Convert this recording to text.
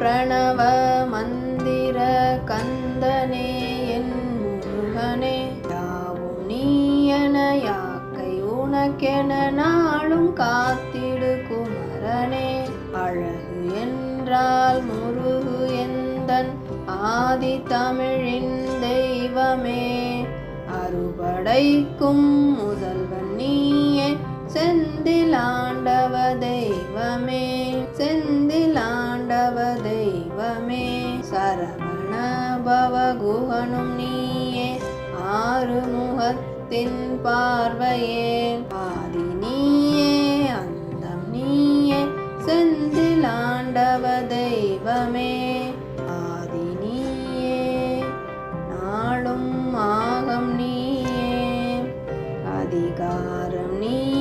பிரணவ மந்திர கந்தனே என் முருகனே யாவும் நீ யாக்கை உனக்கென நாளும் காத்திடு குமரனே. அழகு என்றால் முருகு எந்தன் ஆதி தமிழின் தெய்வமே. அறுபடைக்கும் முதல்வன் நீயே செந்திலாண்டவ தெய்வம் சரணமே சரவண பவகுகனும் நீயே. ஆறு முகத்தின் பார்வையே. பாதி நீயே அந்தம் நீயே. செந்திலாண்டவ தெய்வமே. ஆதி நீயே நாளும் ஆகம் நீயே. அதிகாரம் நீ